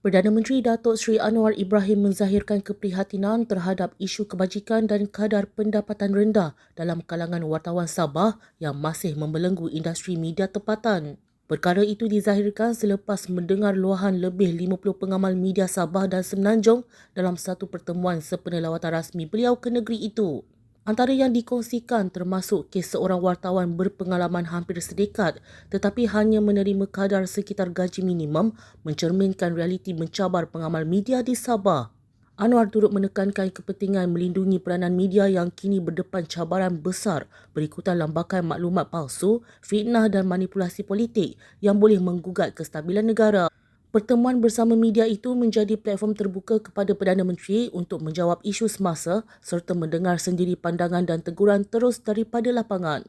Perdana Menteri Datuk Seri Anwar Ibrahim menzahirkan keprihatinan terhadap isu kebajikan dan kadar pendapatan rendah dalam kalangan wartawan Sabah yang masih membelenggu industri media tempatan. Perkara itu dizahirkan selepas mendengar luahan lebih 50 pengamal media Sabah dan Semenanjung dalam satu pertemuan sepenelawatan rasmi beliau ke negeri itu. Antara yang dikongsikan termasuk kes seorang wartawan berpengalaman hampir sedekat tetapi hanya menerima kadar sekitar gaji minimum mencerminkan realiti mencabar pengamal media di Sabah. Anwar turut menekankan kepentingan melindungi peranan media yang kini berdepan cabaran besar berikutan lambakan maklumat palsu, fitnah dan manipulasi politik yang boleh menggugat kestabilan negara. Pertemuan bersama media itu menjadi platform terbuka kepada Perdana Menteri untuk menjawab isu semasa serta mendengar sendiri pandangan dan teguran terus daripada lapangan.